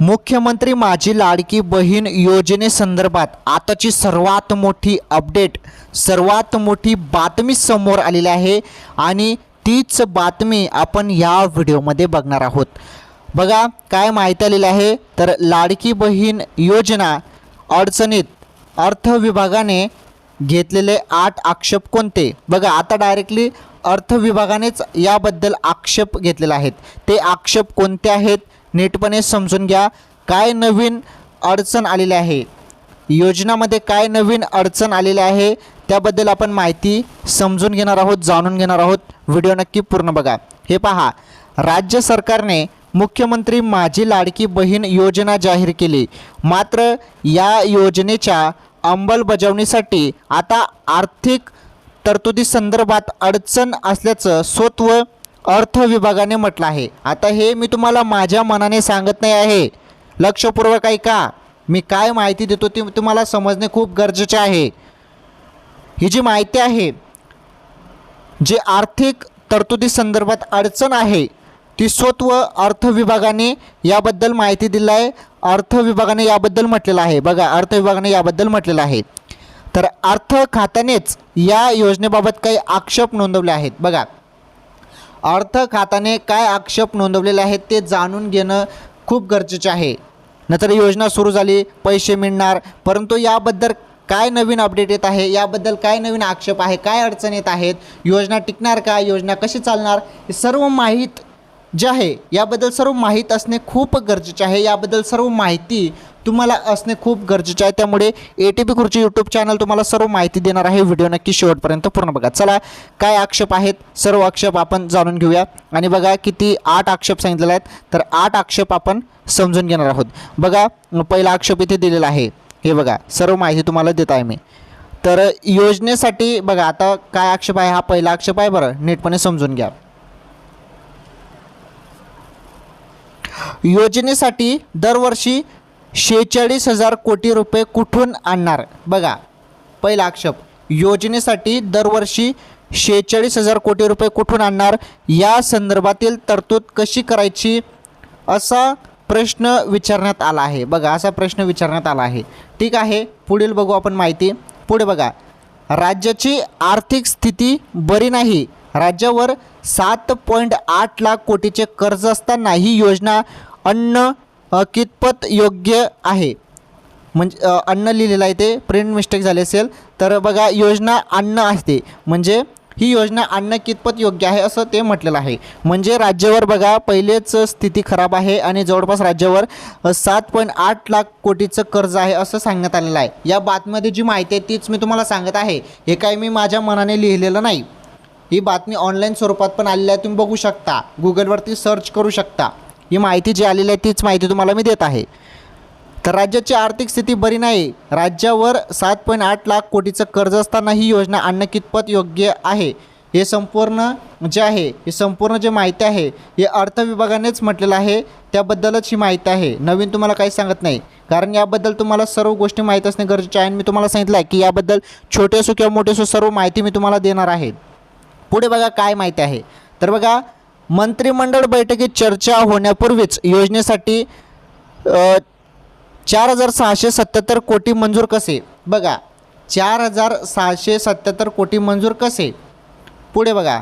मुख्यमंत्री माझी लाडकी बहीण योजनेसंदर्भात आताची सर्वात मोठी अपडेट सर्वात मोठी बातमी समोर आलेली आहे आणि तीच बातमी आपण या व्हिडिओमध्ये बघणार आहोत. बघा काय माहिती आलेली आहे? तर लाडकी बहीण योजना अडचणीत अर्थ विभागाने घेतलेले आठ आक्षेप कोणते? बघा आता डायरेक्टली अर्थ विभागानेच याबद्दल आक्षेप घेतलेले आहेत ते आक्षेप कोणते आहेत? नीटपणे समजून घ्या. काय नवीन अडचण आलेली आहे? योजनामध्ये काय नवीन अडचण आलेली आहे? त्याबद्दल आपण माहिती समजून घेणार आहोत जाणून घेणार आहोत. व्हिडिओ नक्की पूर्ण बघा. हे पहा. राज्य सरकारने मुख्यमंत्री माझी लाडकी बहीण योजना जाहीर केली. मात्र या योजनेच्या अंमलबजावणीसाठी आता आर्थिक तरतुदी संदर्भात अडचण असल्याचं स्वत्व अर्थ विभागाने म्हटलं आहे. आता हे मी तुम्हाला माझ्या मनाने सांगत नाही आहे. लक्षपूर्वक ऐका. मी काय माहिती देतो ती तुम्हाला समजणे खूप गरजेचे आहे. ही जी माहिती आहे जे आर्थिक तरतुदी संदर्भात अडचण आहे ती स्वत्व अर्थ विभागाने याबद्दल माहिती दिली आहे. अर्थ विभागाने याबद्दल म्हटलेलं आहे. बघा अर्थ विभागाने याबद्दल म्हटलेलं आहे. तर अर्थ खात्यानेच या योजनेबाबत काही आक्षेप नोंदवले आहेत. बघा अर्थ खात्याने काय आक्षेप नोंदवलेले आहेत ते जाणून घेणं खूप गरजेचे आहे. नंतर योजना सुरू झाली पैसे मिळणार परंतु याबद्दल काय नवीन अपडेट येत आहे याबद्दल काय नवीन आक्षेप आहे काय अडचण येत आहेत योजना टिकणार का योजना कशी चालणार हे सर्व माहीत जे आहे याबद्दल सर्व माहीत असणे खूप गरजेचे आहे. याबद्दल सर्व माहिती तुम्हाला असणे खूप गरजेचे आहे. त्यामुळे ए टी पी खुर्ची यूट्यूब चॅनल तुम्हाला सर्व माहिती देणार आहे. व्हिडिओ नक्की शेवटपर्यंत पूर्ण बघा. चला काय आक्षेप आहेत? सर्व आक्षेप आपण जाणून घेऊया. आणि बघा किती आठ आक्षेप सांगितलेले आहेत. तर आठ आक्षेप आपण समजून घेणार आहोत. बघा पहिला आक्षेप इथे दिलेला आहे. हे बघा सर्व माहिती तुम्हाला देत आहे मी. तर योजनेसाठी बघा आता काय आक्षेप आहे? हा पहिला आक्षेप आहे बरं. नीटपणे समजून घ्या. योजनेसाठी दरवर्षी शेहेचाळीस हजार कोटी रुपये कुठून आणणार? बघा पहिला आक्षेप योजनेसाठी दरवर्षी शेहेचाळीस हजार कोटी रुपये कुठून आणणार? या संदर्भातील तरतूद कशी करायची? असा प्रश्न विचारण्यात आला आहे. बघा असा प्रश्न विचारण्यात आला आहे. ठीक आहे पुढील बघू आपण माहिती. पुढे बघा राज्याची आर्थिक स्थिती बरी नाही. राज्यावर सात पॉईंट आठ लाख कोटीचे कर्ज असताना ही योजना अन्न कितपत योग्य आहे? म्हणजे अन्न लिहिलेलं आहे ते. प्रिंट मिस्टेक झाले असेल तर बघा योजना अन्न असते. म्हणजे ही योजना अन्न कितपत योग्य आहे असं ते म्हटलेलं आहे. म्हणजे राज्यावर बघा पहिलेच स्थिती खराब आहे आणि जवळपास राज्यावर सात पॉईंट आठ लाख कोटीचं कर्ज आहे असं सांगण्यात आलेलं आहे. या बातमीमध्ये जी माहिती आहे तीच मी तुम्हाला सांगत आहे. हे काही मी माझ्या मनाने लिहिलेलं नाही. ही बातमी ऑनलाईन स्वरूपात पण आलेली आहे तुम्ही बघू शकता. गुगलवरती सर्च करू शकता. ही माहिती जी आलेली आहे तीच माहिती तुम्हाला मी देत आहे. तर राज्याची आर्थिक स्थिती बरी नाही. राज्यावर सात पॉईंट आठ लाख कोटीचं कर्ज असताना ही योजना आणणं कितपत योग्य आहे? हे संपूर्ण जे आहे हे संपूर्ण जे माहिती आहे हे अर्थ विभागानेच म्हटलेलं आहे. त्याबद्दलच ही माहिती आहे. नवीन तुम्हाला काही सांगत नाही. कारण याबद्दल तुम्हाला सर्व गोष्टी माहीत असणे गरजेचे आहे आणि मी तुम्हाला सांगितलं आहे की याबद्दल छोटे असो किंवा मोठे असो सर्व माहिती मी तुम्हाला देणार आहे. पुढे बघा काय माहिती आहे. तर बघा मंत्रिमंडळ बैठकीत चर्चा होण्यापूर्वीच योजनेसाठी चार हजार सहाशे सत्याहत्तर कोटी मंजूर कसे? बघा चार हजार सहाशे सत्याहत्तर कोटी मंजूर कसे? पुढे बघा.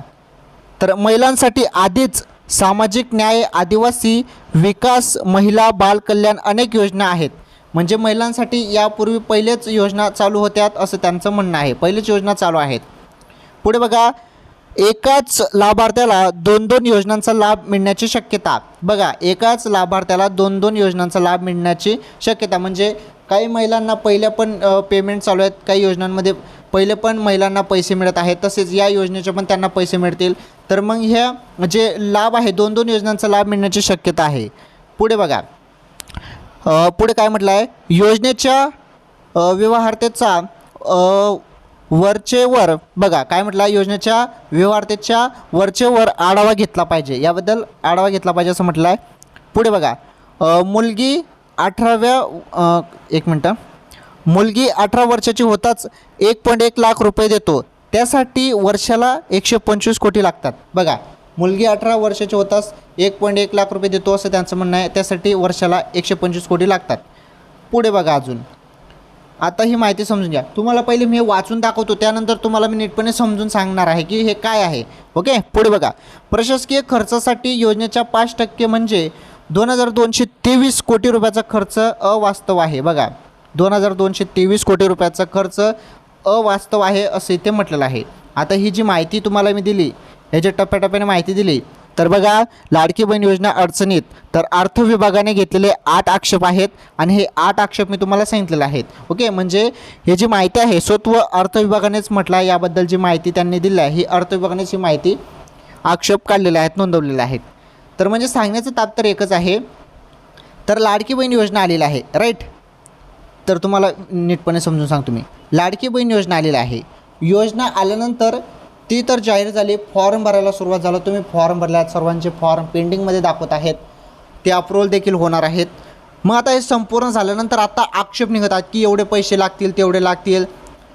तर महिलांसाठी आधीच सामाजिक न्याय आदिवासी विकास महिला बाल कल्याण अनेक योजना आहेत. म्हणजे महिलांसाठी यापूर्वी पहिलेच योजना चालू होत्यात असं त्यांचं म्हणणं आहे. पहिलेच योजना चालू आहेत. पुढे बघा एकाच लाभार्थ्याला दोन दोन योजनांचा लाभ मिळण्याची शक्यता. बघा एकाच लाभार्थ्याला दोन दोन योजनांचा लाभ मिळण्याची शक्यता. म्हणजे काही महिलांना पहिल्या पण पेमेंट चालू आहेत. काही योजनांमध्ये पहिले पण महिलांना पैसे मिळत आहेत. तसेच या योजनेचे पण त्यांना पैसे मिळतील. तर मग ह्या जे लाभ आहे दोन दोन योजनांचा लाभ मिळण्याची शक्यता आहे. पुढे बघा. पुढे काय म्हटलं आहे योजनेच्या अ, व्यवहार्यतेचा वरचेवर बघा काय म्हटलं? योजनेच्या व्यवहारतेच्या वरचेवर आढावा घेतला पाहिजे. याबद्दल आढावा घेतला पाहिजे असं म्हटलं आहे पुढे बघा मुलगी अठराव्या एक मिनटं. मुलगी अठरा वर्षाची होताच एक पॉईंट एक लाख रुपये देतो. त्यासाठी वर्षाला एकशे पंचवीस कोटी लागतात. बघा मुलगी अठरा वर्षाची होताच एक पॉईंट एक लाख रुपये देतो असं त्यांचं म्हणणं आहे. त्यासाठी वर्षाला एकशे पंचवीस कोटी लागतात. पुढे बघा अजून. आता ही माहिती समजून घ्या. तुम्हाला पहिले मी हे वाचून दाखवतो त्यानंतर तुम्हाला मी नीटपणे समजून सांगणार आहे की हे काय आहे. ओके? पुढे बघा. प्रशासकीय खर्चासाठी योजनेच्या पाच टक्के म्हणजे दोन हजार दोनशे तेवीस कोटी रुपयाचा खर्च अवास्तव आहे. बघा. दोन हजार दोनशे तेवीस कोटी रुपयाचा खर्च अवास्तव आहे असं इथे म्हटलेलं आहे. आता ही जी माहिती तुम्हाला मी दिली ह्याच्या टप्प्याटप्प्याने माहिती दिली तर बघा लाडकी बहीण योजना अडचणीत तर अर्थ विभागाने घेतलेले आठ आक्षेप आहेत आणि हे आठ आक्षेप मी तुम्हाला सांगितलेले आहेत. ओके? म्हणजे हे जी माहिती आहे स्वत्व अर्थ विभागानेच म्हटलं आहे याबद्दल जी माहिती त्यांनी दिली आहे ही अर्थ विभागानेच ही माहिती आक्षेप काढलेले आहेत नोंदवलेले आहेत. तर म्हणजे सांगण्याचं तात्पर्य एकच आहे तर लाडकी बहीण योजना आलेली आहे राईट तर तुम्हाला नीटपणे समजून सांगतो मी. लाडकी बहीण योजना आलेली आहे. योजना आल्यानंतर ती तर जाहीर झाली. फॉर्म भरायला सुरुवात झालं. तुम्ही फॉर्म भरल्यात. सर्वांचे फॉर्म पेंडिंगमध्ये दाखवत आहेत. ते अप्रूवल देखील होणार आहेत. मग आता हे संपूर्ण झाल्यानंतर आता आक्षेप निघत आहेत की एवढे पैसे लागतील तेवढे लागतील.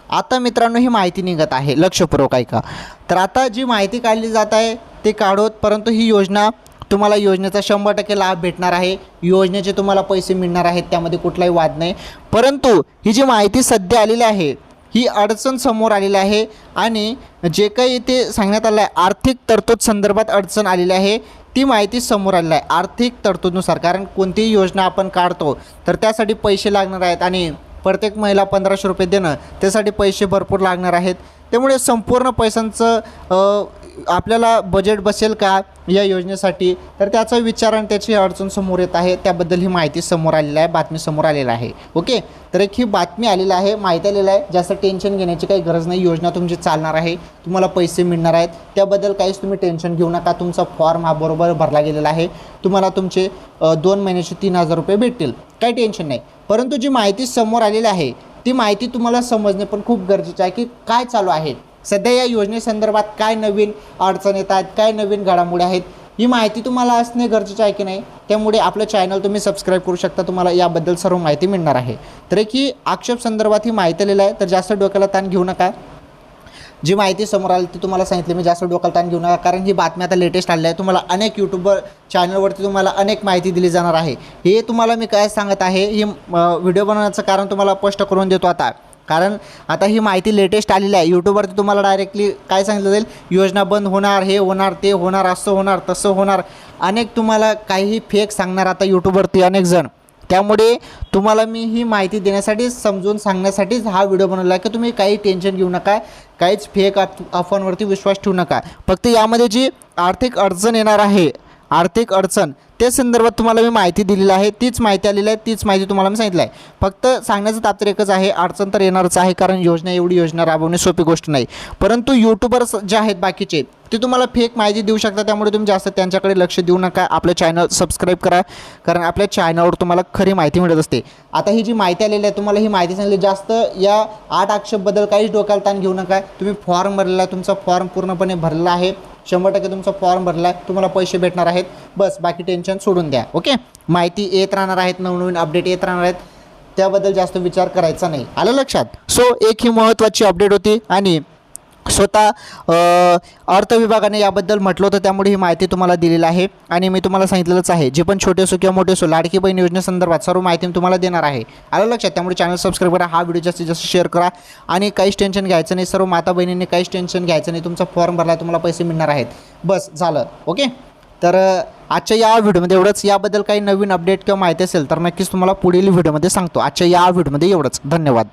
आता मित्रांनो ही माहिती निघत आहे. लक्षपूर्वक ऐका. तर आता जी माहिती काढली जात आहे ते काढोत परंतु ही योजना तुम्हाला योजनेचा शंभर टक्के लाभ भेटणार आहे. योजनेचे तुम्हाला पैसे मिळणार आहेत. त्यामध्ये कुठलाही वाद नाही. परंतु ही जी माहिती सध्या आलेली आहे ही अडचण समोर आलेली आहे. आणि जे काही इथे सांगण्यात आलं आहे आर्थिक तरतूद संदर्भात अडचण आलेली आहे ती माहिती समोर आलेली आहे. आर्थिक तरतूदनुसार कारण कोणतीही योजना आपण काढतो तर त्यासाठी पैसे लागणार आहेत आणि प्रत्येक महिला पंधराशे रुपये देणं त्यासाठी पैसे भरपूर लागणार आहेत. त्यामुळे संपूर्ण पैशांचं आपल्याला बजेट बसेल का या योजनेसाठी? तर त्याचा विचार आणि त्याची अडचण समोर येत आहे. त्याबद्दल ही माहिती समोर आलेली आहे. बातमी समोर आलेली आहे. ओके तर एक ही बातमी आलेली आहे. माहिती आलेली आहे. जास्त टेन्शन घेण्याची काही गरज नाही. योजना तुमची चालणार आहे. तुम्हाला पैसे मिळणार आहेत. त्याबद्दल काहीच तुम्ही टेन्शन घेऊ नका. तुमचा फॉर्म हा बरोबर भरला गेलेला आहे. तुम्हाला तुमचे दोन महिन्याचे तीन हजार रुपये भेटतील. काही टेन्शन नाही. परंतु जी माहिती समोर आलेली आहे ती माहिती तुम्हाला समजणे पण खूप गरजेचं आहे की काय चालू आहे. सध्या या योजनेसंदर्भात काय नवीन अडचण येत आहेत काय नवीन घडामोडी आहेत ही माहिती तुम्हाला असणे गरजेचं आहे की नाही त्यामुळे आपलं चॅनल तुम्ही सबस्क्राईब करू शकता. तुम्हाला याबद्दल सर्व माहिती मिळणार आहे. तर एक ही आक्षेप संदर्भात ही माहिती आलेली आहे तर जास्त डोक्याला ताण घेऊ नका. जी माहिती समोर आली ती तुम्हाला सांगितली मी जास्त डोक्याला ताण घेऊ नका कारण ही बातमी आता लेटेस्ट आलेली आहे. तुम्हाला अनेक यूट्यूबवर चॅनलवरती तुम्हाला अनेक माहिती दिली जाणार आहे. हे तुम्हाला मी काय सांगत आहे ही व्हिडिओ बनवण्याचं कारण तुम्हाला स्पष्ट करून देतो आता. कारण आता ही माहिती लेटेस्ट आलेली आहे. यूट्यूबवरती तुम्हाला डायरेक्टली काय सांगितलं जाईल? योजना बंद होणार हे होणार ते होणार असं होणार तसं होणार. अनेक तुम्हाला काहीही फेक सांगणार आता यूट्यूबवरती अनेक जण. त्यामुळे तुम्हाला मी ही माहिती देण्यासाठी समजून सांगण्यासाठीच हा व्हिडिओ बनवला आहे की तुम्ही काही टेन्शन घेऊ नका काहीच फेक अफवांवरती विश्वास ठेवू नका. फक्त यामध्ये जी आर्थिक अडचण येणार आहे आर्थिक अडचण त्या संदर्भात तुम्हाला मी माहिती दिलेली आहे. तीच माहिती आलेली आहे. तीच माहिती तुम्हाला मी सांगितलं आहे. फक्त सांगण्याचं तात्पर्य एकच आहे. अडचण तर येणारच आहे. कारण योजना एवढी योजना राबवणे सोपी गोष्ट नाही. परंतु यूट्यूबर्स जे आहेत बाकीचे ते तुम्हाला फेक माहिती देऊ शकतात. त्यामुळे तुम्ही जास्त त्यांच्याकडे लक्ष देऊ नका. आपलं चॅनल सबस्क्राईब करा. कारण आपल्या चॅनलवर तुम्हाला खरी माहिती मिळत असते. आता ही जी माहिती आलेली आहे तुम्हाला ही माहिती सांगितली जास्त या आठ आक्षेपबद्दल काहीच डोक्याला ताण घेऊ नका. तुम्ही फॉर्म भरलेला आहे. तुमचा फॉर्म पूर्णपणे भरलेला आहे. शंभर टक्के तुमचा फॉर्म भरला आहे. तुम्हाला पैसे भेटणार आहेत. बस बाकी टेन्शन सोडून द्या ओके? माहिती येत राहणार आहेत नवनवीन अपडेट येत राहणार आहेत. त्याबद्दल जास्त विचार करायचा नाही. आलं लक्षात? सो एक ही महत्त्वाची अपडेट होती आणि स्वतः अर्थ विभागाने याबद्दल म्हटलं होतं त्यामुळे ही माहिती तुम्हाला दिलेली आहे. आणि मी तुम्हाला सांगितलेलंच आहे जे पण छोटे असो किंवा मोठे असो लाडकी बहीण योजनेसंदर्भात सर्व माहिती मी तुम्हाला देणार आहे. आलं लक्षात? त्यामुळे चॅनल सबस्क्राईब करा हा व्हिडिओ जास्तीत जास्त शेअर करा. आणि काहीच टेन्शन घ्यायचं नाही सर्व माता बहिणींनी काहीच टेन्शन घ्यायचं नाही तुमचा फॉर्म भरला तुम्हाला पैसे मिळणार आहेत. बस झालं ओके? तर आजच्या या व्हिडिओमध्ये एवढंच. याबद्दल काही नवीन अपडेट किंवा माहिती असेल तर नक्कीच तुम्हाला पुढील व्हिडिओमध्ये सांगतो. आजच्या या व्हिडिओमध्ये एवढंच. धन्यवाद.